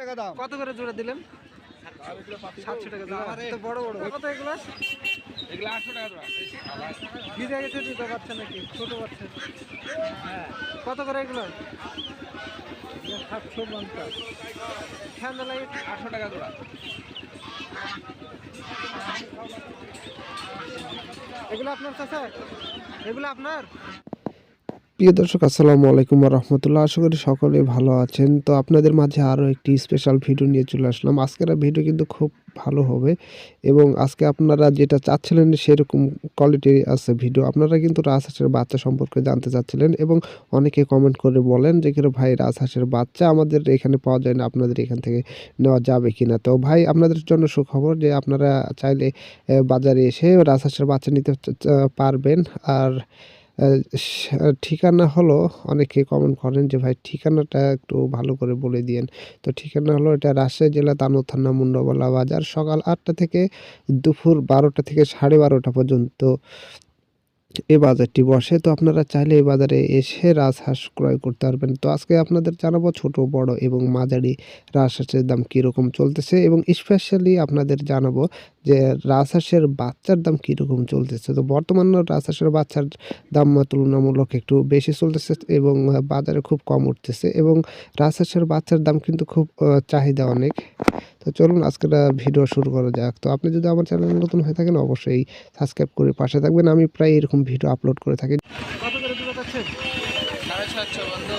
টাকা দাম। কত করে জোড়া দিলেন? সাতশো টাকা জোড়া। তো বড় বড়। কত এগুলো? এগুলো আটশো টাকা দাম ভিজে গেছে দুটো বাচ্চা নাকি? ছোট বাচ্চা। কত করে এগুলো? সাতশো পঞ্চাশ। ঠান্ডা লাইট আটশো টাকা জোড়া। এগুলো আপনার চাচা? এগুলো আপনার? প্রিয় দর্শক, আসসালামু আলাইকুম রহমতুল্লাহ। আশা করি সকলে ভালো আছেন। তো আপনাদের মাঝে আরও একটি স্পেশাল ভিডিও নিয়ে চলে আসলাম। আজকের ভিডিও কিন্তু খুব ভালো হবে এবং আজকে আপনারা যেটা চাচ্ছিলেন সেরকম কোয়ালিটির আছে ভিডিও আপনারা কিন্তু রাজহাঁসের বাচ্চা সম্পর্কে জানতে চাচ্ছিলেন এবং অনেকে কমেন্ট করে বলেন যে, কিরো ভাই, রাজহাঁসের বাচ্চা আমাদের এখানে পাওয়া যায় না, আপনাদের এখান থেকে নেওয়া যাবে কি না তো ভাই, আপনাদের জন্য সুখবর যে, আপনারা চাইলে বাজারে এসে রাজহাঁসের বাচ্চা নিতে পারবেন। আর ঠিকানা হলো, অনেকে কমেন্ট করেন যে, ভাই, ঠিকানাটা একটু ভালো করে বলে দিয়েন। তো ঠিকানা হলো এটা রাজশাহী জেলা তানু থানা মুন্ডবলা বাজার সকাল আটটা থেকে দুপুর বারোটা থেকে সাড়ে বারোটা পর্যন্ত। এই বাজারটি বসে। তো আপনারা চাইলে এই বাজারে এসে রাজহাঁস ক্রয় করতে পারবেন। তো আজকে আপনাদের জানাব ছোট, বড় এবং মাঝারি রাজহাঁসের দাম কীরকম চলতেছে এবং স্পেশালি আপনাদের জানাব যে রাজহাঁসের বাচ্চার দাম কীরকম চলতেছে। তো বর্তমান রাজহাঁসের বাচ্চার দাম তুলনামূলক একটু বেশি চলতেছে এবং বাজারে খুব কম উঠতেছে এবং রাজহাঁসের বাচ্চার দাম কিন্তু খুব চাহিদা অনেক। তো চলুন আজকের ভিডিও শুরু করা যাক। তো আপনি যদি আমার চ্যানেল নতুন হয়ে থাকেন অবশ্যই সাবস্ক্রাইব করে পাশে থাকবেন। আমি প্রায় এরকম ভিডিও আপলোড করে থাকি। কত করে জোড়া যাচ্ছে সাড়ে সাতশো বন্ধু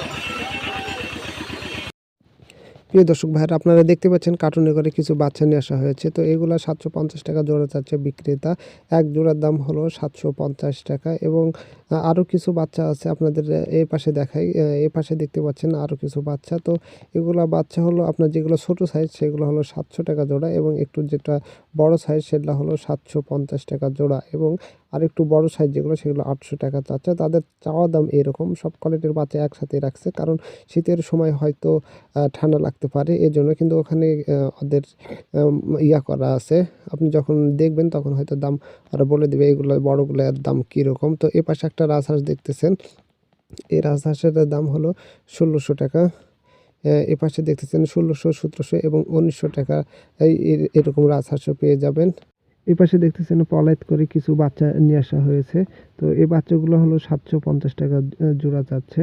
প্রিয় দর্শক ভাইরা আপনারা দেখতে পাচ্ছেন কার্টুনে করে কিছু বাচ্চা নিয়ে আসা হয়েছে। তো এগুলো সাতশো পঞ্চাশ টাকা জোড়া চাচ্ছে বিক্রেতা। এক জোড়ার দাম হলো সাতশো পঞ্চাশ টাকা এবং আরও কিছু বাচ্চা আছে আপনাদের এই পাশে দেখাই এই পাশে দেখতে পাচ্ছেন আরও কিছু বাচ্চা। তো এগুলো বাচ্চা হলো আপনার যেগুলো ছোটো সাইজ সেগুলো হলো সাতশো টাকা জোড়া এবং একটু যেটা বড় সাইজ সেটা হলো সাতশো পঞ্চাশ টাকা জোড়া এবং আর একটু বড় সাইজ যেগুলো, সেগুলো আটশো টাকা চাচ্ছে। তাদের চাওয়া দাম এরকম, সব কোয়ালিটির বাচ্চা একসাথে রাখছে, কারণ শীতের সময় হয়তো ঠান্ডা লাগতে পারে এই জন্য কিন্তু ওখানে ওদের ইয়া করা আছে। আপনি যখন দেখবেন তখন হয়তো দাম ওরা বলে দেবে, এগুলো বড়গুলোর দাম কীরকম। তো এ পাশে একটা রাজহাঁস দেখতেছেন, এই রাজহাঁসের দাম হলো ষোলোশো টাকা। এ পাশে দেখতেছেন ষোলোশো, সতেরোশো এবং উনিশশো টাকা, এই, এর- এরকম রাজহাঁসও পেয়ে যাবেন। এই পাশে দেখতেছেন পলাইত করে কিছু বাচ্চা নিয়ে আসা হয়েছে। তো এই বাচ্চাগুলো হলো সাতশো পঞ্চাশ টাকা জোড়া যাচ্ছে।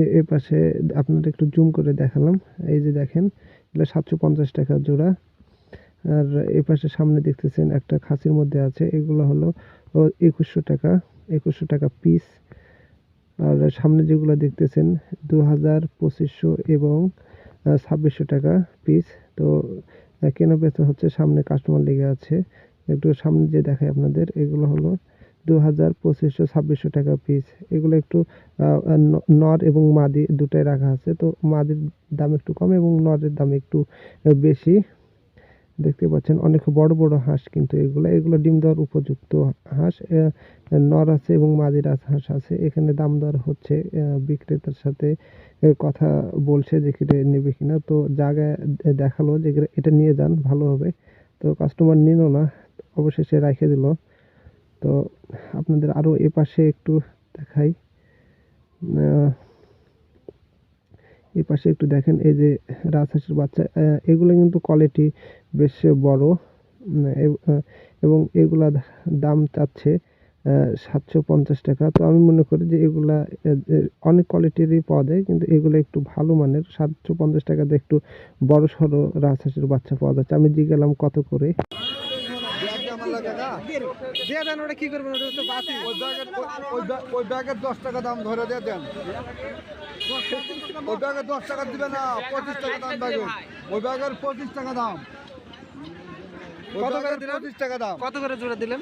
এ- এ পাশে আপনাদের একটু জুম করে দেখালাম। এই যে দেখেন, এগুলো সাতশো পঞ্চাশ টাকা জোড়া। আর এ পাশে সামনে দেখতেছেন একটা খাসির মধ্যে আছে, এগুলো হলো একুশশো টাকা একুশশো টাকা পিস আর সামনে যেগুলো দেখতেছেন দু হাজার পঁচিশশো এবং ছাব্বিশশো টাকা পিস তো কেনা বেচা হচ্ছে সামনে কাস্টমার লেগে আছে। একটু সামনে যে দেখায় আপনাদের, এগুলো হলো দু হাজার পঁচিশশো ছাব্বিশশো টাকা পিস এগুলো একটু নর এবং মাদি দুটাই রাখা আছে। তো মাদির দাম একটু কম এবং নরের দাম একটু বেশি। দেখতে পাচ্ছেন, অনেক বড় বড় হাঁস কিন্তু এগুলো। এগুলো ডিম দেওয়ার উপযুক্ত হাঁস নর আছে এবং মাদির আস- হাঁস আছে। এখানে দাম দর হচ্ছে বিক্রেতার সাথে কথা বলছে যে কিনে নেবে কিনা। তো জায়গায় দেখাল যে এটা নিয়ে যান, ভালো হবে। তো কাস্টমার নিল না, অবশেষে রেখে দিল। তো আপনাদের আরও এ পাশে একটু দেখাই। এই পাশে একটু দেখেন, এই যে রাজহাঁসের বাচ্চা এগুলো কিন্তু কোয়ালিটি বেশ বড় এবং এগুলা দাম চাচ্ছে সাতশো পঞ্চাশ টাকা। তো আমি মনে করি যে এগুলা অনেক কোয়ালিটিরই পাওয়া যায়, কিন্তু এগুলো একটু ভালো মানের, সাতশো পঞ্চাশ টাকাতে একটু বড় সড়ো রাজহাঁসের বাচ্চা পাওয়া যাচ্ছে। আমি জিজ্ঞালাম কত করে? দিয়ে দেন ওটা কি করবেন? ওটা তো ওই ব্যাগের ওই- ওই ব্যাগ- ওই ব্যাগের দশ টাকা দাম ধরে দিয়ে দেন। ওই ব্যাগের দশ টাকা দিবে না পঁচিশ টাকা দাম ব্যাগের ওই। ব্যাগের পঁচিশ টাকা দাম। কত করে ব্যাগের দিলেন? পঁচিশ টাকা দাম। কত করে জোড়া দিলেন?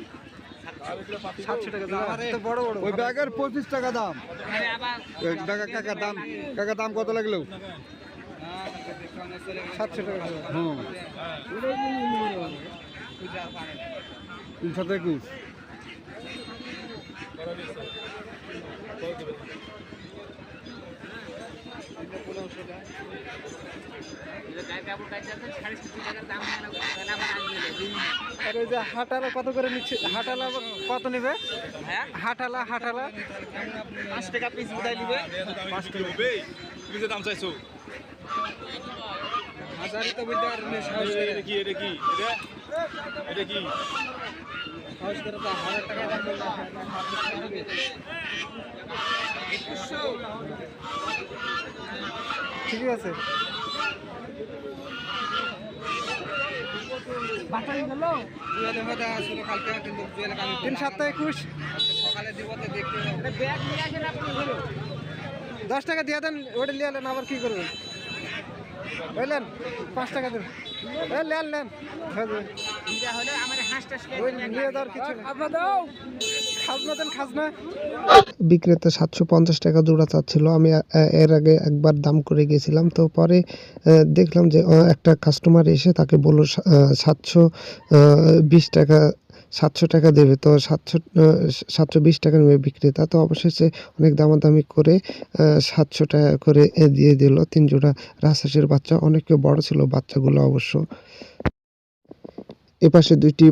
সাতশো টাকা জোড়া তো বড় বড় ওই ব্যাগের পঁচিশ টাকা দাম। টাকা কাকা দাম কাকা দাম কত লাগল? সাতশো টাকা। হুম। তিনশো একুশ আর ওই যে হাটালা কত করে নিচ্ছে? হাটালা কত নেবে? হাটালা হাটালা। পাঁচ টাকা পিস উঠাই দিবে পাঁচ টাকা। দাম চাইছো? হাজারই তো করে। এটা কি এটা কি? এটা? এটা কি? সাহস করে তো হাজার টাকা দাম বললে আপনি ঠিকই আছে তিন একুশ দশ টাকা দিয়ে দেন ওটা নিয়ে এলেন আবার কি করবেন? বুঝলেন পাঁচ টাকা নেন নেন। বিক্রেতা সাতশো পঞ্চাশ টাকা জোড়া চাচ্ছিল। আমি এর আগে একবার দাম করে গেছিলাম তো পরে দেখলাম যে একটা কাস্টমার এসে তাকে বলল সাতশো বিশ টাকা সাতশো টাকা দেবে। তো সাতশো সাতশো বিশ টাকা নেবে বিক্রেতা তো অবশেষে অনেক দামাদামি করে সাতশো টাকা করে দিয়ে দিল। তিন জোড়া রাজহাঁসের বাচ্চা অনেক বড় ছিল বাচ্চাগুলো অবশ্য। এপাশে দুইটি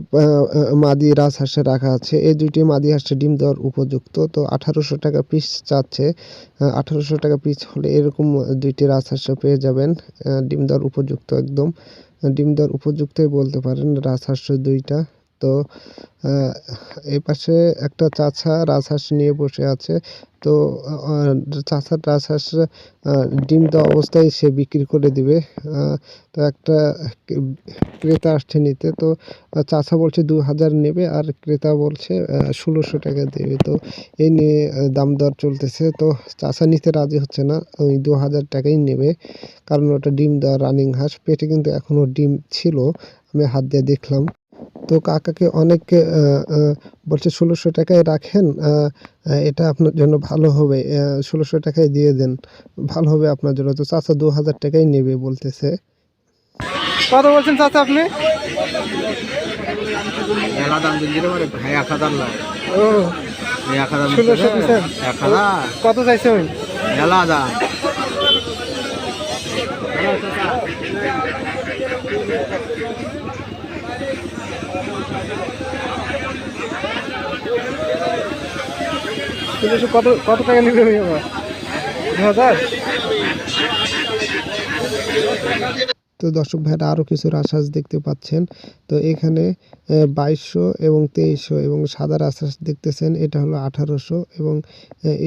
মাদি রাজহাঁসে রাখা আছে। এই দুইটি মাদি হাঁসে ডিম দেওয়ার উপযুক্ত। তো আঠারোশো টাকা পিস চাচ্ছে। আঠারোশো টাকা পিস হলে এরকম দুইটি রাজহাঁসে পেয়ে যাবেন। ডিম দেওয়ার উপযুক্ত একদম। ডিম দেওয়ার উপযুক্তই বলতে পারেন রাজহাঁস দুইটা। তো এই পাশে একটা চাচা রাজহাঁস নিয়ে বসে আছে। তো চাচার রাজহাঁস ডিম দেওয়া অবস্থায় সে বিক্রি করে দিবে। তো একটা ক্রেতা আসছে নিতে। তো, চাচা বলছে দু হাজার নেবে আর ক্রেতা বলছে ষোলোশো টাকা দেবে। তো, এই নিয়ে দাম দর চলতেছে। তো, চাচা নিতে রাজি হচ্ছে না। ওই দু হাজার টাকাই নেবে। কারণ ওটা ডিম দেওয়া রানিং হাঁস। পেটে কিন্তু এখনও ডিম ছিল। আমি হাত দিয়ে দেখলাম। তো কাকাকে অনেকে বলছে ষোলোশো টাকায় রাখেন এটা আপনার জন্য ভালো হবে ষোলোশো টাকায় দিয়ে দেন ভালো হবে আপনার জন্য। তো চাচা দু হাজার টাকাই নেবে বলতেছে। কত বলছেন চাচা আপনি? কত দাম কত কত টাকা নিবে দু হাজার? তো দর্শক ভাইরা আরও কিছু রাজহাঁস দেখতে পাচ্ছেন। তো এখানে বাইশশো এবং তেইশশো এবং সাদা রাজহাঁস দেখতেছেন, এটা হলো আঠারোশো এবং,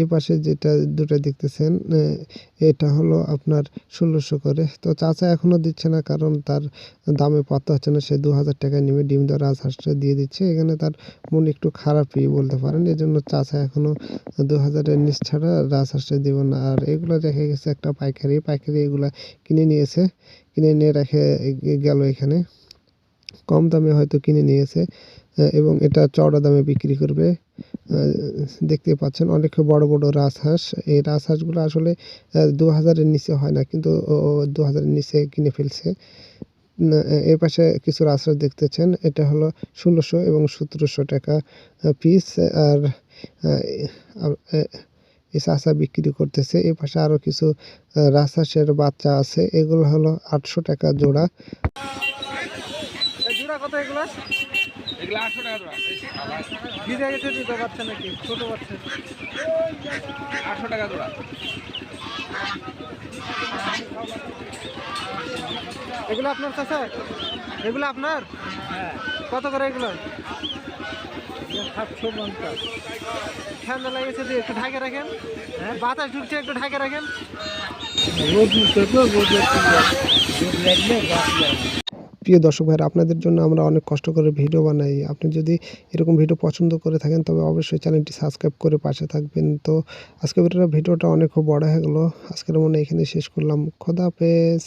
এ পাশে যেটা দুটো দেখতেছেন এটা হলো আপনার ষোলোশো করে। তো চাচা এখনও দিচ্ছে না কারণ তার দামে পাত্তা হচ্ছে না, সে দু হাজার টাকায় নেমে ডিম দেওয়া রাজহাঁসটা দিয়ে দিচ্ছে। এখানে তার মন একটু খারাপই বলতে পারেন এই জন্য চাচা এখনও দু হাজারের নিচ ছাড়া রাজহাঁসটা দেবো না। আর এগুলো রেখে গেছে একটা পাইকারি পাইকারি এগুলা কিনে নিয়েছে। কিনে নিয়ে রেখে গেল এখানে। কম দামে হয়তো কিনে নিয়েছে এবং এটা চওড়া দামে বিক্রি করবে। দেখতে পাচ্ছেন অনেক বড় বড় রাজহাঁস। এই রাজহাঁসগুলো আসলে দু হাজারের নিচে হয় না, কিন্তু দু হাজারের নিচে কিনে ফেলছে। এ পাশে কিছু রাজহাঁস দেখতেছেন, এটা হলো ষোলোশো এবং সতেরোশো টাকা পিস আর এই চাষা বিক্রি করতেছে। এ পাশে আরও কিছু রাজহাঁসের বাচ্চা আছে। এগুলো হলো আটশো টাকা জোড়া। জোড়া কত এগুলো? এগুলো আটশো টাকা জোড়া। ভিজে গেছে দুটো বাচ্চা নাকি? ছোট বাচ্চা। আটশো টাকা জোড়া। এগুলো আপনার চাচা? এগুলো আপনার? হ্যাঁ। কত করে এগুলো? সাতশো পঞ্চাশ। ঠান্ডা লেগেছে একটু ঢাকে রাখেন। বাতাস ঢুকছে, একটু ঢাকে রাখেন। প্রিয় দর্শক ভাইরা, আপনাদের জন্য আমরা অনেক কষ্ট করে ভিডিও বানাই। আপনি যদি এরকম ভিডিও পছন্দ করে থাকেন, তবে অবশ্যই চ্যানেলটি সাবস্ক্রাইব করে পাশে থাকবেন। তো আজকে ভিডিওটা ভিডিওটা অনেক বড় হয়ে গেলো। আজকের মনে এখানে শেষ করলাম। খোদা হাফেজ।